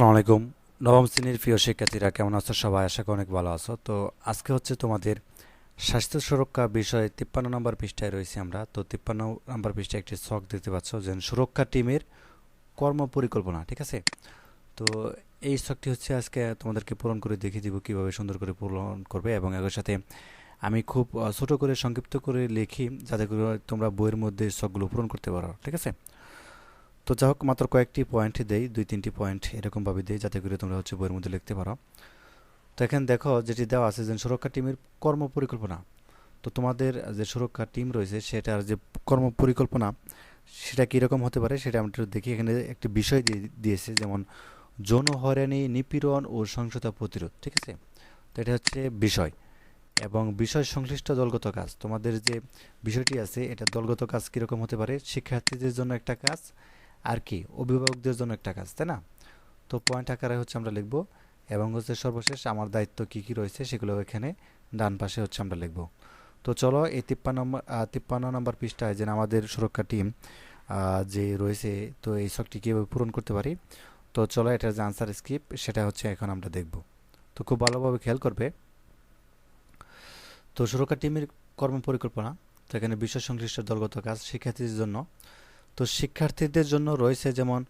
আসসালামু আলাইকুম। নবম শ্রেণির প্রিয় শিক্ষার্থীরা, কেমন আছো সবাই? আশা করি অনেক ভালো আছো। তো আজকে হচ্ছে তোমাদের স্বাস্থ্য সুরক্ষা বিষয়ে তিপ্পান্ন নম্বর পৃষ্ঠায় রয়েছি আমরা। তো তিপ্পান্ন নম্বর পৃষ্ঠায় একটি শখ দেখতে পাচ্ছ যে সুরক্ষা টিমের কর্ম পরিকল্পনা, ঠিক আছে? তো এই শখটি হচ্ছে আজকে তোমাদেরকে পূরণ করে দেখিয়ে দিব কীভাবে সুন্দর করে পূরণ করবে এবং এর সাথে আমি খুব ছোট করে সংক্ষিপ্ত করে লিখি, যাতে করে তোমরা বইয়ের মধ্যে শখগুলো পূরণ করতে পারো, ঠিক আছে? তো যাই হোক, মাত্র কয়েকটি পয়েন্ট দেই, দুই, তিনটি পয়েন্ট এরকমভাবে দেই, যাতে করে তোমরা হচ্ছে বইয়ের মধ্যে লিখতে পারো। তো এখানে দেখো, যেটি দেওয়া আছে যে সুরক্ষা টিমের কর্ম পরিকল্পনা। তো তোমাদের যে সুরক্ষা টিম রয়েছে, সেটার যে কর্ম পরিকল্পনা, সেটা কীরকম হতে পারে, সেটা আমরা দেখি। এখানে একটি বিষয় দিয়ে দিয়েছে, যেমন যৌন হয়রানি, নিপীড়ন ও সহিংসতা প্রতিরোধ, ঠিক আছে? তো এটা হচ্ছে বিষয়। এবং বিষয় সংশ্লিষ্ট দলগত কাজ, তোমাদের যে বিষয়টি আছে, এটা দলগত কাজ কীরকম হতে পারে? শিক্ষার্থীদের জন্য একটা কাজ আর কি, অভিভাবকদের জন্য একটা কাজ, তাই না? তো পয়েন্ট আকারে হচ্ছে আমরা লিখব, এবং হচ্ছে সর্বশেষ আমার দায়িত্ব কি কি রয়েছে সেগুলো এখানে ডান পাশে হচ্ছে আমরা লিখব। তো চলো এই তিপ্পান্ন নম্বর তিপ্পান্ন নম্বর পৃষ্ঠায় যে আমাদের সুরক্ষা টিম যে রয়েছে, তো এই শখটি কীভাবে পূরণ করতে পারি? তো চলো এটার যে আনসার স্কিপ সেটা হচ্ছে এখন আমরা দেখব। তো খুব ভালোভাবে খেয়াল করবে। তো সুরক্ষা টিমের কর্ম পরিকল্পনা তো এখানে বিষয় সংশ্লিষ্ট দলগত কাজ, শিক্ষার্থীদের জন্য তো শিক্ষার্থীদের জন্য রয়েছে যেমন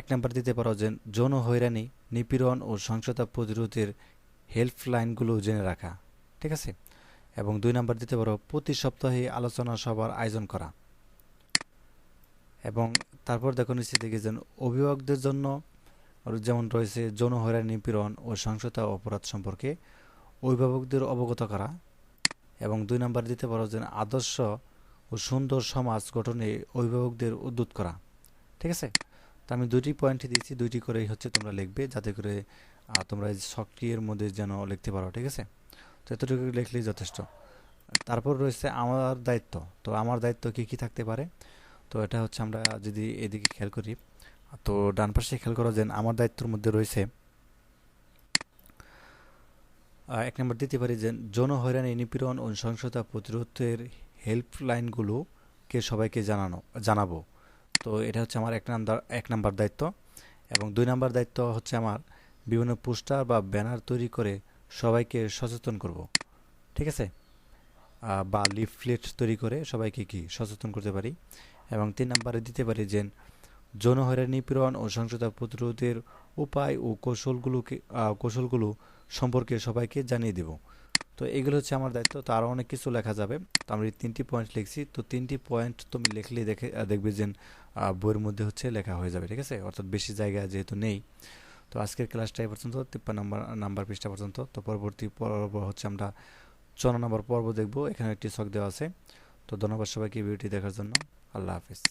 এক নাম্বার দিতে পারো যে যৌন হয়রানি, নিপীড়ন ও সহিংসতা প্রতিরোধের হেল্পলাইনগুলো জেনে রাখা, ঠিক আছে? এবং দুই নাম্বার দিতে পারো প্রতি সপ্তাহে আলোচনা সভার আয়োজন করা। এবং তারপর দেখো নিচে দেখে যেন অভিভাবকদের জন্য যেমন রয়েছে যৌন হয়রানি, নিপীড়ন ও সহিংসতা অপরাধ সম্পর্কে অভিভাবকদের অবগত করা। এবং দুই নাম্বার দিতে পারো যে আদর্শ ও সুন্দর সমাজ গঠনে অভিভাবকদের উদ্যুত করা। ঠিক আছে? তো আমি দুটি পয়েন্ট দিয়েছি, দুইটি করেই হচ্ছে তোমরা লিখবে যাতে করে তোমরা শখটির মধ্যে যেন লিখতে পারো, ঠিক আছে? তো এতটুকু লিখলেই যথেষ্ট। তারপর রয়েছে আমার দায়িত্ব। তো আমার দায়িত্ব কি কি থাকতে পারে? তো এটা হচ্ছে আমরা যদি এদিকে খেয়াল করি, তো ডান পাশে খেয়াল করো যে আমার দায়িত্বের মধ্যে রয়েছে এক নম্বর দিতে পারি যে যৌন হয়রানি, নিপীড়ন ও সহিংসতা প্রতিরোধের হেল্পলাইনগুলোকে সবাইকে জানানো, জানাব। তো এটা হচ্ছে আমার এক নাম্বার এক নাম্বার দায়িত্ব এবং দুই নাম্বার দায়িত্ব হচ্ছে আমার বিভিন্ন পোস্টার বা ব্যানার তৈরি করে সবাইকে সচেতন করব। ঠিক আছে? বা লিফলেট তৈরি করে সবাইকে কি সচেতন করতে পারি? এবং তিন নাম্বারে দিতে পারি যে, যৌন হয়রানি নিপীড়ন ও সহিংসতা প্রতিরোধের উপায় ও কৌশলগুলোকে কৌশলগুলো সম্পর্কে সবাইকে জানিয়ে দেব। তো এগুলো হচ্ছে আমার দায়িত্ব। তো আরও অনেক কিছু লেখা যাবে। তো আমি তিনটি পয়েন্ট লিখছি। তো তিনটি পয়েন্ট তুমি লিখলেই দেখে দেখবে যে বইয়ের মধ্যে হচ্ছে লেখা হয়ে যাবে, ঠিক আছে? অর্থাৎ বেশি জায়গা যেহেতু নেই। তো আজকের ক্লাসটা এই পর্যন্ত, তিপ্পান্ন নম্বর, নাম্বার পৃষ্ঠা পর্যন্ত। তো পরবর্তী পর্ব হচ্ছে আমরা চৌন্ন নম্বর পর্ব দেখব। এখানে একটি শখ দেওয়া আছে। তো ধন্যবাদ সবাইকে ভিডিওটি দেখার জন্য। আল্লাহ হাফিজ।